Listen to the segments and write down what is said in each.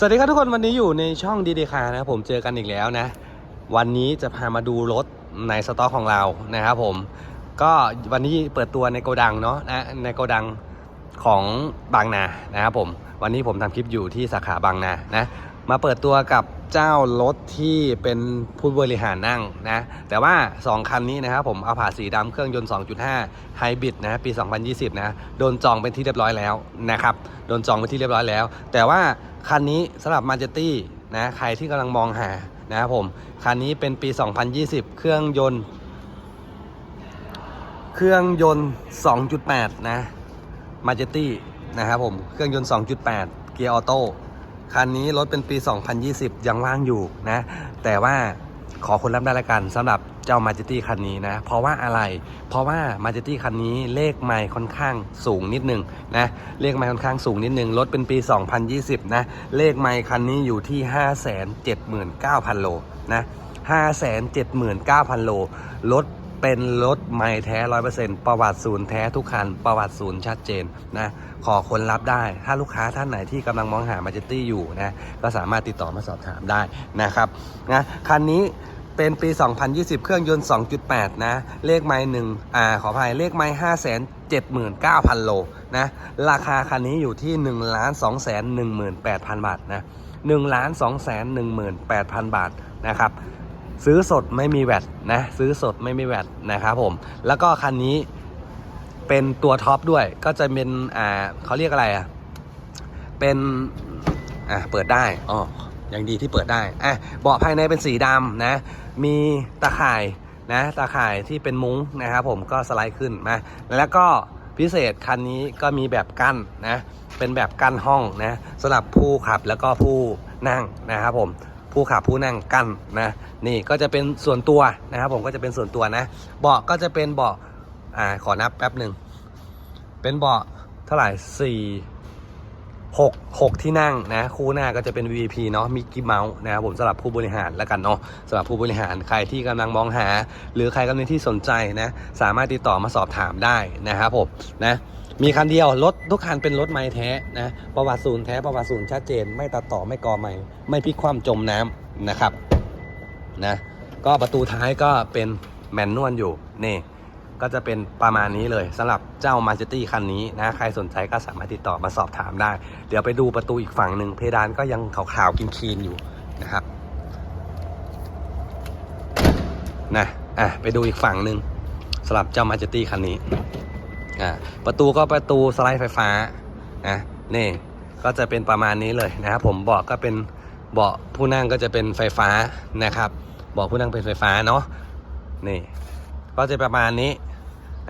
สวัสดีครับทุกคนวันนี้อยู่ในช่องดีดีคานะครับผมเจอกันอีกแล้วนะ วันนี้จะพามาดูรถในสต็อกของเรานะครับผม ก็วันนี้เปิดตัวในโกดังเนาะนะในโกดังของบางนานะครับผม วันนี้ผมทำคลิปอยู่ที่สาขาบางนานะ มาเปิดตัวกับเจ้ารถที่เป็นผู้บริหารนั่งนะ แต่ว่า 2 คันนี้นะครับผมเอาผ่าสีดำเครื่องยนต์ 2.5 ไฮบริดนะปี 2020 นะ โดนจองเป็นที่เรียบร้อยแล้วนะครับ โดนจองเป็นที่เรียบร้อยแล้ว แต่ว่าคันนี้สำหรับมาเจตี้นะใครที่กำลังมองหานะครับผมคันนี้เป็นปี 2020 เครื่องยนต์ เครื่องยนต์ 2.8 นะมาเจตี้นะครับผมเครื่องยนต์ 2.8 เกียร์ออโต้ คันนี้รถเป็นปี 2020 ยังว่างอยู่นะ แต่ว่าขอคนรับได้ละกันสำหรับเจ้ามาเจตี้คันนี้นะ เพราะว่าอะไร เพราะว่ามาเจตี้คันนี้เลขไมล์ค่อนข้างสูงนิดนึงนะ เลขไมล์ค่อนข้างสูงนิดนึง รถเป็นปี 2020 นะ เลขไมล์คันนี้อยู่ที่ 579,000 โลนะ 579,000 โล รถ เป็นรถไมล์แท้100%ปอร์เซ็นต์ประวัติศูนย์แท้ทุกคัน ประวัติศูนย์ชัดเจนนะ ขอคนรับได้ ถ้าลูกค้าท่านไหนที่กำลังมองหามาเจตี้อยู่นะ ก็สามารถติดต่อมาสอบถามได้นะครับนะคันนี้เป็นปี 2020 เครื่องยนต์ 2.8 นะ เลขไมล์หนึ่งอ่า ขออภัย เลขไมล์579,000โล นะ ราคาคันนี้อยู่ที่1 2 1 8 0 0 0บาท นะ1 2 1 8 0 0 0บาท นะครับ ซื้อสดไม่มีแวดนะซื้อสดไม่มีแวดนะครับผม แล้วก็คันนี้เป็นตัวท็อปด้วยก็จะเป็นอ่าเขาเรียกอะไรอะเป็นอ่าเปิดได้อ๋อยังดีที่เปิดได้อะเบาะภายในเป็นสีดำนะ มีตะข่ายนะตะข่ายที่เป็นมุ้งนะครับผมก็สไลด์ขึ้นมาแล้วก็พิเศษคันนี้ก็มีแบบกั้นนะเป็นแบบกั้นห้องนะสำหรับผู้ขับแล้วก็ผู้นั่งนะครับผม ผู้ขับผู้นั่งกั้นนะนี่ก็จะเป็นส่วนตัวนะครับผมก็จะเป็นส่วนตัวนะ เบาะก็จะเป็นเบาะอ่าขอนับแป๊บหนึ่งเป็นเบาะเท่าไหร่สี่หกหกที่นั่งนะคู่หน้าก็จะเป็น VIP เนาะมิกกี้เมาส์นะครับผมสำหรับผู้บริหารแล้วกันเนาะสำหรับผู้บริหารใครที่กำลังมองหา หรือใครกำลังที่สนใจนะสามารถติดต่อมาสอบถามได้นะครับผมนะ มีคันเดียวรถทุกคันเป็นรถไม้แท้นะประวัติศูนย์แท้ประวัติศูนย์ชัดเจน ไม่ตัดต่อไม่กอใหม่ ไม่พลิกคว่ำจมน้ำนะครับนะก็ประตูท้ายก็เป็นแมนนวลอยู่นี่ก็จะเป็นประมาณนี้เลยสำหรับเจ้ามาเจตี้คันนี้นะใครสนใจก็สามารถติดต่อมาสอบถามได้ เดี๋ยวไปดูประตูอีกฝั่งหนึ่งเพดานก็ยังขาวๆกินคีนอยู่นะครับนะอะไปดูอีกฝั่งหนึ่งสำหรับเจ้ามาเจตี้คันนี้ อ่าประตูก็ประตูสไลด์ไฟฟ้านะนี่ก็จะเป็นประมาณนี้เลยนะครับผมเบาะก็เป็นเบาะผู้นั่งก็จะเป็นไฟฟ้านะครับเบาะผู้นั่งเป็นไฟฟ้าเนาะนี่ก็จะประมาณนี้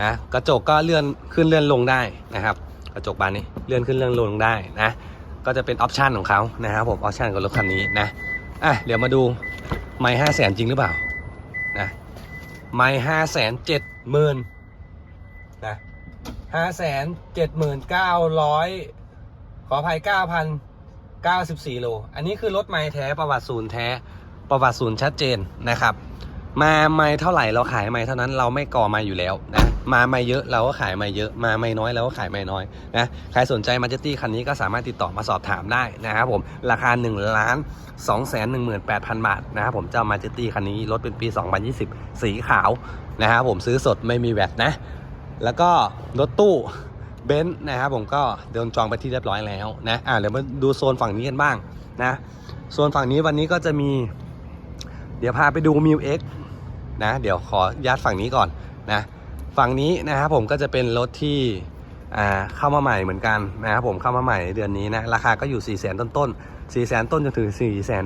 นะกระจกก็เลื่อนขึ้นเลื่อนลงได้นะครับ กระจกบานนี้เลื่อนขึ้นเลื่อนลงได้นะก็จะเป็นออปชันของเขานะครับผมออปชันของรถคันนี้นะอะเดี๋ยวมาดูไม่ห้าแสนจริงหรือเปล่านะไม่ห้าแสนเจ็ดหมื่นนะ ห้าแสนเจ็ดหมื่นเก้าร้อยขออภัยเก้าพันเก้าสิบสี่โล อันนี้คือรถไม้แท้ประวัติศูนย์แท้ ประวัติศูนย์ชัดเจนนะครับ มาไม่เท่าไหร่เราขายไม่เท่านั้นเราไม่ก่อมาอยู่แล้วนะมาไม่เยอะเราก็ขายไม่เยอะมาไม่น้อยเราก็ขายไม่น้อยนะใครสนใจมาเจตี้คันนี้ก็สามารถติดต่อมาสอบถามได้นะครับผมราคา1ล้าน2 1 8 0 0 0บาทนะครับผมเจ้ามาเจตี้คันนี้รถเป็นปี 2020 สีขาวนะครับผมซื้อสดไม่มีแวตนะ แล้วก็รถตู้เบนซ์นะครับผมก็เดินจองไปที่เรียบร้อยแล้วนะอ่าเดี๋ยวมาดูโซนฝั่งนี้กันบ้างนะโซนฝั่งนี้วันนี้ก็จะมี เดี๋ยวพาไปดูมิวเอ็กนะเดี๋ยวขอยัดฝั่งนี้ก่อนนะฝั่งนี้นะครับผมก็จะเป็นรถที่อ่าเข้ามาใหม่เหมือนกันนะครับผมเข้ามาใหม่เดือนนี้นะราคาก็อยู่4ี่แสนต้นๆ4ี่แสนต้นจนถึง4ี่แสน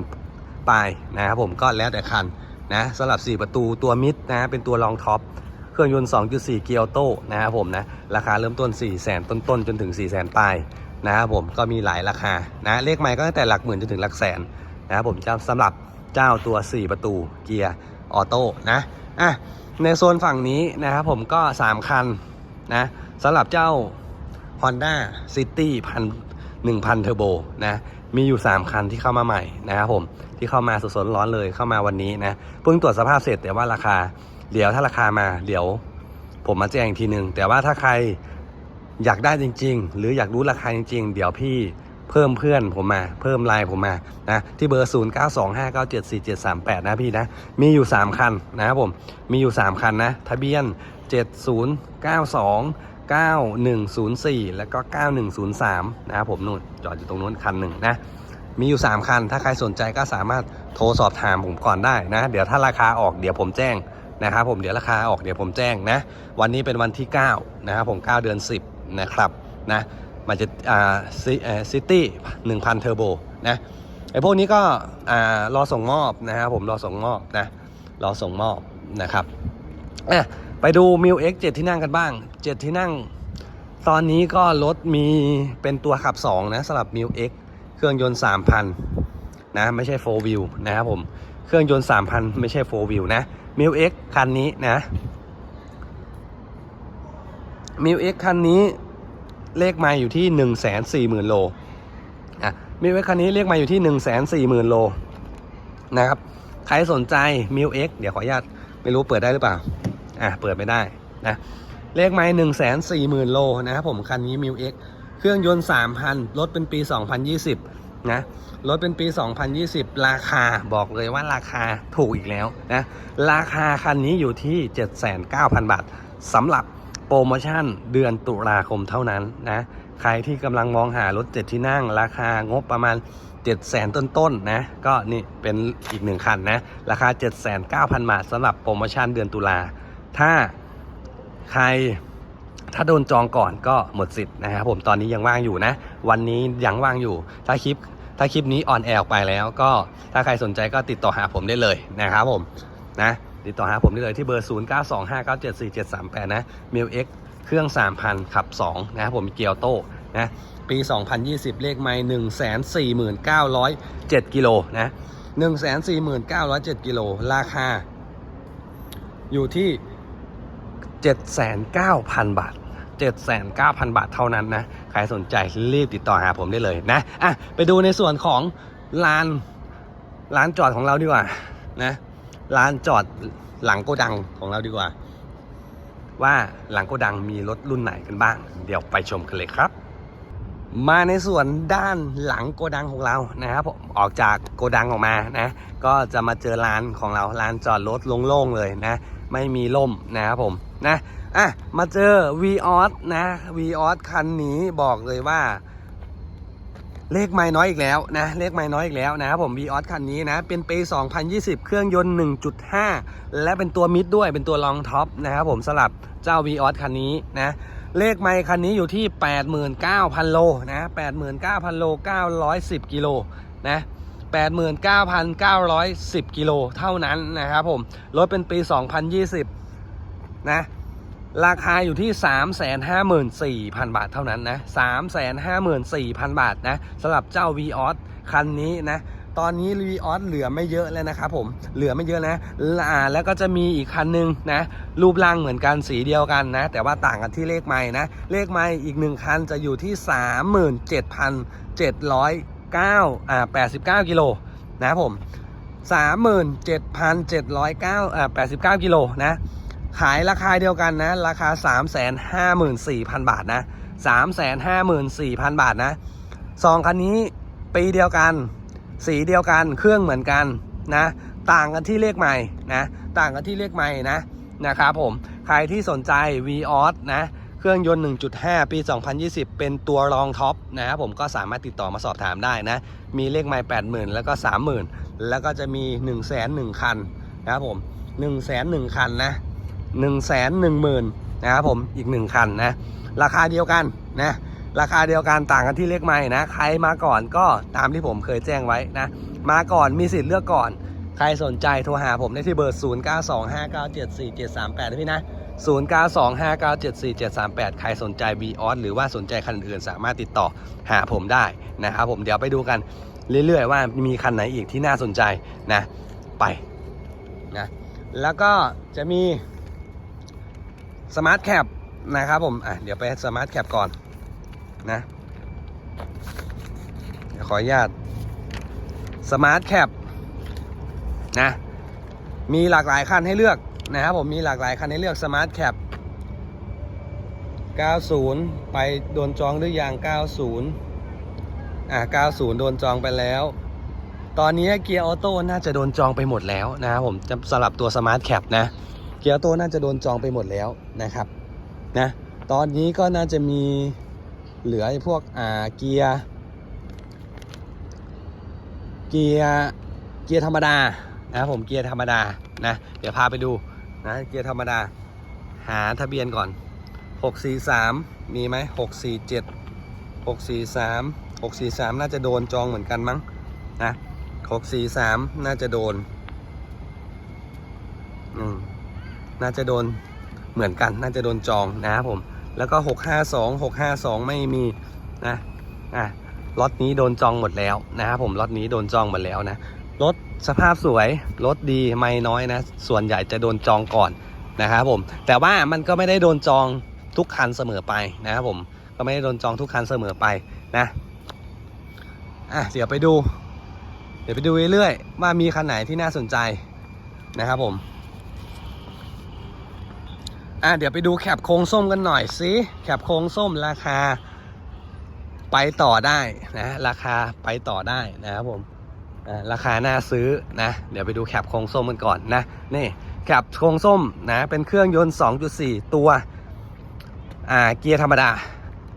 ปลายนะครับผมก็แล้วแต่คันนะสำหรับ 4 ประตูตัวมิดนะเป็นตัวรองท็อป เครื่องยนต์ 2.4 เกียร์ออโต้นะครับผมนะ ราคาเริ่มต้น 4 0 0แสนต้นๆ จนถึง 4 0 0แสนปลายนะครับผมก็มีหลายราคานะเลขไมล์ก็ตั้งแต่หลักหมื่นจนถึงหลักแสนนะครับผมสำหรับเจ้าตัว 4 ประตูเกียร์ออโต้นะอะในโซนฝั่งนี้นะครับผมก็ 3 คันนะสำหรับเจ้า Honda City พันหนึ่งพันเทอร์โบนะมีอยู่ 3 คันที่เข้ามาใหม่นะครับผมที่เข้ามาสดๆร้อนเลยเข้ามาวันนี้นะเพิ่งตรวจสภาพเสร็จแต่ว่าราคา เดี๋ยวถ้าราคามาเดี๋ยวผมมาแจ้งอีกทีหนึ่งแต่ว่าถ้าใครอยากได้จริง ๆ หรืออยากรู้ราคาจริง ๆ เดี๋ยวพี่เพิ่มเพื่อนผมมาเพิ่มไลน์ผมมานะที่เบอร์ 0 9 2 5 9 7 4 7 3 8 นะพี่นะ มีอยู่ 3 คันนะครับผม มีอยู่ 3 คันนะ ทะเบียน 7092 9104 แล้วก็ 9103 นะครับผมนู่นจอดอยู่ตรงนู้นคันหนึ่งนะมีอยู่ 3 คัน ถ้าใครสนใจก็สามารถโทรสอบถามผมก่อนได้นะ เดี๋ยวถ้าราคาออกเดี๋ยวผมแจ้ง นะครับผมเดี๋ยวราคาออกเดี๋ยวผมแจ้งนะ วันนี้เป็นวันที่ 9 นะครับผม 9 เดือน 10 นะครับนะมันจะอ่าซิตี้หนึ่งพันเทอร์โบนะไอพวกนี้ก็อ่ารอส่งมอบนะครับผมรอส่งมอบนะรอส่งมอบนะครับอะไปดูมิว X 7ที่นั่งกันบ้าง7ที่นั่ง ตอนนี้ก็รถมีเป็นตัวขับ 2 นะสำหรับ m ิ X เครื่องยนต์ 3,000 นะ ไม่ใช่ 4 wheel นะครับผม เครื่องยนต์ 3,000 ไม่ใช่ 4 wheel นะ m ิ X คันนี้นะ m ิ X คันนี้เลขไมาอยู่ที่ 1 4 0 0 0 0 โลอะ m ิ X คันนี้เลขไมาอยู่ที่ 1 4 0 0 0 0 โลนะครับ ใครสนใจ m ิ X เดี๋ยวขออนุญาตไม่รู้เปิดได้หรือเปล่า อะ เปิดไม่ได้นะ เลขไม้หนึ่งแสนสี่หมื่นโลนะครับผม คันนี้มิวเอ็กเครื่องยนต์สามพันรถเป็นปี2020นยี่สิบะรถเป็นปี 2020 ราคาบอกเลยว่าราคาถูกอีกแล้วนะราคาคันนี้อยู่ที่ 79,000 บาทสำหรับโปรโมชั่นเดือนตุลาคมเท่านั้นนะใครที่กำลังมองหารถเจ็ดที่นั่ง ราคางบประมาณ 7 0 0 0 0 ต้นๆนะก็นี่เป็นอีกหนึ่งคันนะราคา 79,000 บาทสำหรับโปรโมชั่นเดือนตุลาถ้าใครถ้าโดนจองก่อนก็หมดสิทธิ์นะครับผมตอนนี้ยังว่างอยู่นะ วันนี้ยังว่างอยู่ ถ้าคลิป ถ้าคลิปนี้ออนแอร์ออกไปแล้วก็ถ้าใครสนใจก็ติดต่อหาผมได้เลยนะครับผมนะติดต่อหาผมได้เลยที่เบอร์ 0 9 2 5 9 7 4 7 3 8 นะมิวเอ็กเครื่อง 3,000 ขับ 2 นะครับผมเกียวโต้นะปี 2020 เลขไมล์149,007กิโลนะ149,007กิโลราคา อยู่ที่ 79,000 บาท 79,000 บาทเท่านั้นนะ ใครสนใจรีบติดต่อหาผมได้เลยนะอะไปดูในส่วนของลานร้านจอดของเราดีกว่านะร้านจอดหลังโกดังของเราดีกว่า ว่าหลังโกดังมีรถรุ่นไหนกันบ้าง เดี๋ยวไปชมกันเลยครับ มาในส่วนด้านหลังโกดังของเรานะครับผมออกจากโกดังออกมานะก็จะมาเจอร้านของเราร้านจอดรถโล่งๆเลยนะ ไม่มีล่มนะครับผม นะอะมาเจอ v ีออสนะ v ีออสคันนี้บอกเลยว่า เลขไม่น้อยอีกแล้วนะเลขไม่น้อยอีกแล้วนะครับผม v ีออสคันนี้นะ เป็นปี 2020 เครื่องยนต์ 1.5 และเป็นตัวมิดด้วยเป็นตัวรองท็อปนะครับผมสลับเจ้า v ีออสคันนี้นะเลขไม่คันนี้อยู่ที่ 89,000 โลนะ89,000 โล 910 กิโลนะ89,910 กิโลเท่านั้นนะครับผมรถเป็นปี 2020 นะราคาอยู่ที่ 354,000 บาทเท่านั้นนะ 354,000 บาทนะสำหรับเจ้า v ีออสคันนี้นะ ตอนนี้ v ีออสเหลือไม่เยอะแล้วนะครับผม เหลือไม่เยอะนะอ่าแล้วก็จะมีอีกคันหนึงนะ รูปร่างเหมือนกันสีเดียวกันนะ แต่ว่าต่างกันที่เลขไม้นะ เลขไม้อีกหนึ่งคันจะอยู่ที่ 37,709อ่า89 กิโลนะครับผม 37,709อ่า89 กิโลนะ ขายราคาเดียวกันนะ ราคา 354,000 บาทนะ 354,000 บาทนะสองคันนี้ปีเดียวกัน สีเดียวกันเครื่องเหมือนกันนะ ต่างกันที่เลขใหม่นะ ต่างกันที่เลขใหม่นะนะครับผมใครที่สนใจ v ีออสนะเครื่องยนต์ 1.5 ปี 2020 เป็นตัวรองท็อปนะครับผมก็สามารถติดต่อมาสอบถามได้นะ มีเลขไมล์80,000 แล้วก็ 30,000 แล้วก็จะมี 1 0 0 0 0 0คันนะครับผม 1 0 0 0 0 0 คันนะ 1 1 0 0 0 0นะครับผมอีก 1 คันนะ ราคาเดียวกันนะราคาเดียวกันต่างกันที่เลขไม้นะ ใครมาก่อนก็ตามที่ผมเคยแจ้งไว้นะ มาก่อนมีสิทธิ์เลือกก่อน ใครสนใจโทรหาผมได้ที่เบอร์ 0925974738นะพี่นะ 0925974738 ใครสนใจ b ีออสหรือว่าสนใจคันอื่นสามารถติดต่อหาผมได้นะครับผมเดี๋ยวไปดูกันเรื่อยๆว่ามีคันไหนอีกที่น่าสนใจนะ ไปนะแล้วก็จะมี สมาร์ทแคปนะครับผม อะ เดี๋ยวไปสมาร์ทแคปก่อนนะเดี๋ยวขออนุญาตสมาร์ทแคปนะ มีหลากหลายคันให้เลือกนะครับผม มีหลากหลายคันให้เลือกสมาร์ทแคป90 ไปโดนจองหรือยัง 90 อ่า90 โดนจองไปแล้ว ตอนนี้เกียร์ออโต้น่าจะโดนจองไปหมดแล้วนะครับผมจะสำหรับตัวสมาร์ทแคปนะ เกียร์ออโตน่าจะโดนจองไปหมดแล้วนะครับนะตอนนี้ก็น่าจะมีเหลือพวกอ่าเกียร์เกียร์เกียร์ธรรมดานะผมเกียร์ธรรมดานะเดี๋ยวพาไปดูนะเกียร์ธรรมดา หาทะเบียนก่อน 643 มีไหม647 643 643 น่าจะโดนจองเหมือนกันมั้งนะ643 น่าจะโดนอืม น่าจะโดนเหมือนกัน น่าจะโดนจองนะครับผม แล้วก็ 652 652 ไม่มีนะอะล็อตนี้โดนจองหมดแล้วนะครับผมล็อตนี้โดนจองหมดแล้วนะรถสภาพสวยรถดีไม่น้อยนะ ส่วนใหญ่จะโดนจองก่อนนะครับผมแต่ว่ามันก็ไม่ได้โดนจองทุกคันเสมอไปนะครับผมก็ไม่ได้โดนจองทุกคันเสมอไปนะอะเดี๋ยวไปดู เดี๋ยวไปดูเรื่อยๆว่ามีคันไหนที่น่าสนใจนะครับผม อะเดี๋ยวไปดูแคปโค้งส้มกันหน่อยสิแคปโค้งส้มราคา ไปต่อได้นะราคาไปต่อได้นะครับผมราคาน่าซื้อนะ เดี๋ยวไปดูแคปโค้งส้มกันก่อนนะนี่แคปโค้งส้มนะเป็นเครื่องยนต์ 2.4 ตัวอ่าเกียร์ธรรมดา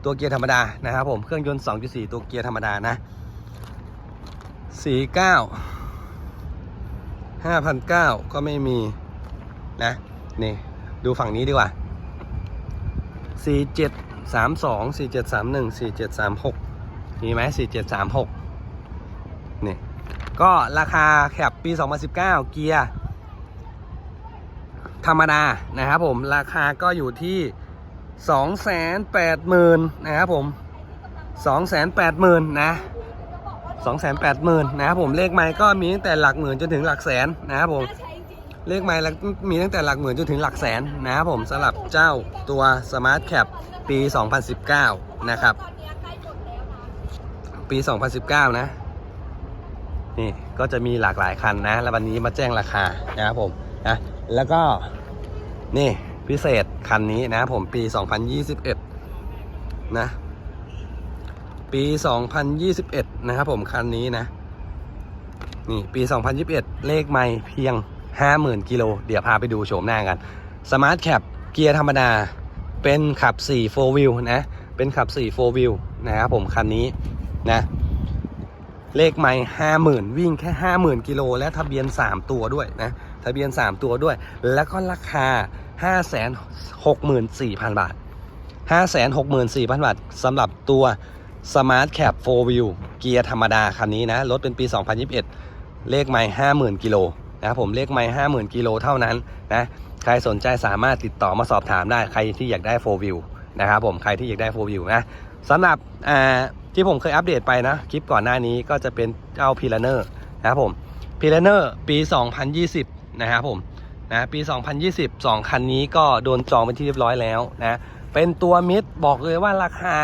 ตัวเกียร์ธรรมดานะครับผมเครื่องยนต์ 2.4 ตัวเกียร์ธรรมดานะ49 5,900ก็ไม่มีนะนี่ ดูฝั่งนี้ดีกว่า 47 32 47 31 47 36 มีไหม4736 นี่ ก็ราคาแคปปี 2019 เกียร์ ธรรมดา นะครับผม ราคาก็อยู่ที่ 280,000 นะครับผม 280,000 นะ280,000 นะครับผม เลขไม้ก็มีตั้งแต่หลักหมื่นจนถึงหลักแสนนะครับผม เลขไม้มีตั้งแต่หลักหมื่นจนถึงหลักแสนนะครับผมสำหรับเจ้าตัว Smart Cap ปี 2019 นะครับ ปี 2019 นะ นี่ก็จะมีหลากหลายคันนะ แล้ววันนี้มาแจ้งราคานะครับผมนะแล้วก็นี่พิเศษคันนี้นะครับผมปี 2021 นะ ปี 2021 นะครับผมคันนี้นะ นี่ปี 2021 เลขไม่เพียง 50,000 กิโล เดี๋ยวพาไปดูโฉมหน้ากัน Smart Cap เกียร์ธรรมดา เป็นขับ4 4 wheel นะ เป็นขับ4 4 wheel นะครับผมคันนี้นะ เลขไม่ 50,000 วิ่งแค่ 50,000 กิโล และทะเบียน 3 ตัวด้วยนะ ทะเบียน 3 ตัวด้วย แล้วก็ราคา 564,000 บาท 564,000 บาทสำหรับตัว Smart Cap 4 Wheel เกียร์ธรรมดาคันนี้นะ รถเป็นปี 2021 เลขไม่ 50,000 กิโล นะครับผมเลขไม่50,000กิโลเท่านั้นนะใครสนใจสามารถติดต่อมาสอบถามได้ใครที่อยากได้4 Wheel นะครับผมใครที่อยากได้4 Wheel นะสำหรับที่ผมเคยอัปเดตไปนะคลิปก่อนหน้านี้ก็จะเป็นเจ้า p i l a n e r นะครับผม p i l a n e r ปี 2020 นะครับผมนะปี 2020 2 คันนี้ก็โดนจองเป็นที่เรียบร้อยแล้วนะเป็นตัวมิดบอกเลยว่าราคา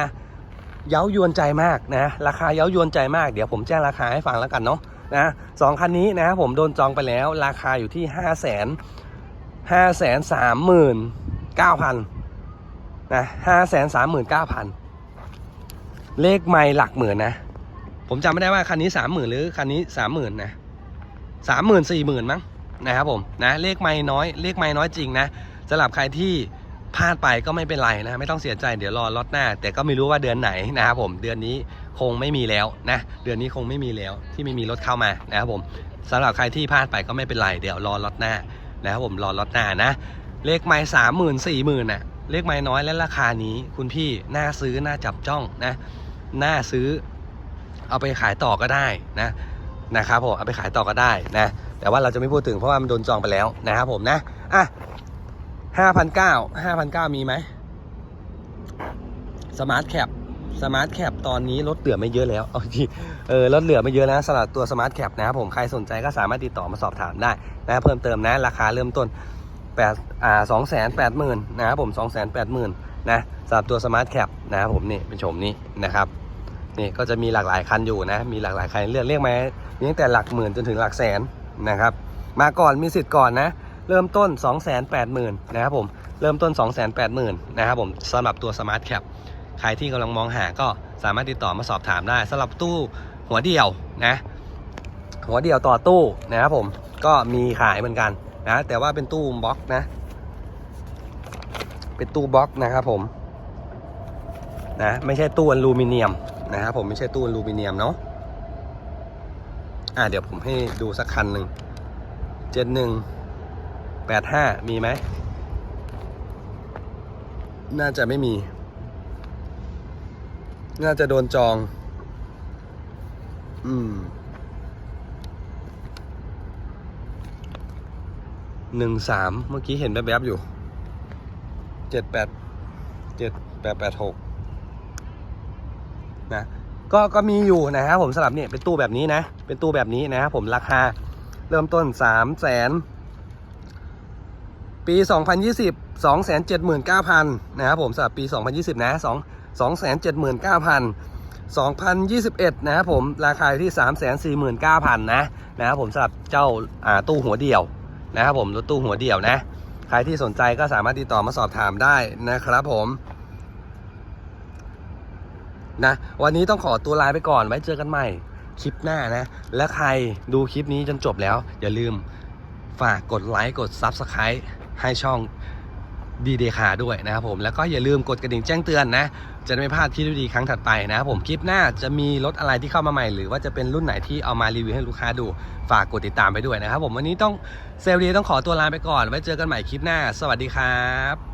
เย้ายวนใจมากนะราคาเย้ายวนใจมากเดี๋ยวผมแจ้งราคาให้ฟังแล้วกันเนาะ นะสองคันนี้นะครับผมโดนจองไปแล้วราคาอยู่ที่ห้าแสนห้าแสนสามหมื่นเก้าพันนะห้าแสนสามหมื่นเก้าพันเลขไม่หลักหมื่นนะ ผมจำไม่ได้ว่าคันนี้สามหมื่นหรือคันนี้สามหมื่นนะสามหมื่นสี่หมื่นมั้งนะครับผมนะเลขไม่น้อยเลขไม่น้อยจริงนะสำหรับใครที่พลาดไปก็ไม่เป็นไรนะ ไม่ต้องเสียใจเดี๋ยวรอล็อตหน้า แต่ก็ไม่รู้ว่าเดือนไหนนะครับผมเดือนนี้ คงไม่มีแล้วนะเดือนนี้คงไม่มีแล้วที่ไม่มีรถเข้ามานะครับผมสำหรับใครที่พลาดไปก็ไม่เป็นไรเดี๋ยวรอล็อตหน้านะครับผมรอล็อตหน้านะ เลขไม้สามหมื่นสี่หมื่นน่ะเลขไม้น้อยและราคานี้คุณพี่น่าซื้อน่าจับจ้องนะน่าซื้อเอาไปขายต่อก็ได้นะนะครับผมเอาไปขายต่อก็ได้นะแต่ว่าเราจะไม่พูดถึงเพราะว่ามันโดนจองไปแล้วนะครับผมนะอะห้าพันเก้าห้าพันเก้ามีไหมสมาร์ทแคป สมาร์ทแคปตอนนี้ลดเหลือไม่เยอะแล้วเอาจริงเออลดเหลือไม่เยอะแล้วสำหรับตัวสมาร์ทแคปนะครับผมใครสนใจก็สามารถติดต่อมาสอบถามได้นะเพิ่มเติมนะราคาเริ่มต้นแปดอ่าสองแสนแปดหมื่นนะครับผมสองแสนแปดหมื่นนะสำหรับตัวสมาร์ทแคปนะครับผมนี่เป็นโฉมนี้นะครับนี่ก็จะมีหลากหลายคันอยู่นะมีหลากหลายคันเลือกเรียกไหมมีตั้งแต่หลักหมื่นจนถึงหลักแสนนะครับมาก่อนมีสิทธิ์ก่อนนะเริ่มต้น 280,000นะครับผมเริ่มต้น 280,000นะครับผมสำหรับตัว Smart Cap ใครที่กำลังมองหาก็สามารถติดต่อมาสอบถามได้สำหรับตู้หัวเดี่ยวนะหัวเดี่ยวต่อตู้นะครับผมก็มีขายเหมือนกันนะแต่ว่าเป็นตู้บล็อกนะ เป็นตู้บล็อกนะครับผมนะไม่ใช่ตู้อลูมิเนียมนะครับผมไม่ใช่ตู้อลูมิเนียมเนาะอ่าเดี๋ยวผมให้ดูสักคันหนึ่งเจ็ดหนึ่งแปดห้ามีไหมน่าจะไม่มี น่าจะโดนจอง อืมหนึ่งสามเมื่อกี้เห็นแวบๆอยู่เจ็ดแปดเจ็ดแปดแปดหกนะก็ก็มีอยู่นะครับผมสำหรับเนี่ยเป็นตู้แบบนี้นะ เป็นตู้แบบนี้นะครับผมราคาเริ่มต้นสามแสนปี 2020 279,000นะครับผมสำหรับปี 2020 นะ2 279,000 2021 นะครับผมราคาที่ 349,000 นะนะครับผมสำหรับเจ้าอ่าตู้หัวเดี่ยวนะครับผมรถตู้หัวเดี่ยวนะ ใครที่สนใจก็สามารถติดต่อมาสอบถามได้นะครับผมนะวันนี้ต้องขอตัวลาไปก่อนไว้เจอกันใหม่คลิปหน้านะ และใครดูคลิปนี้จนจบแล้ว อย่าลืมฝากกดไลค์กด Subscribe ให้ช่อง ดีเดคาด้วยนะครับผมแล้วก็อย่าลืมกดกระดิ่งแจ้งเตือนนะ จะไม่พลาดคลิปดีๆครั้งถัดไปนะครับผมคลิปหน้าจะมีรถอะไรที่เข้ามาใหม่ หรือว่าจะเป็นรุ่นไหนที่เอามารีวิวให้ลูกค้าดูฝากกดติดตามไปด้วยนะครับผมวันนี้ต้องเซลล์ดีต้องขอตัวลาไปก่อน ไว้เจอกันใหม่คลิปหน้า สวัสดีครับ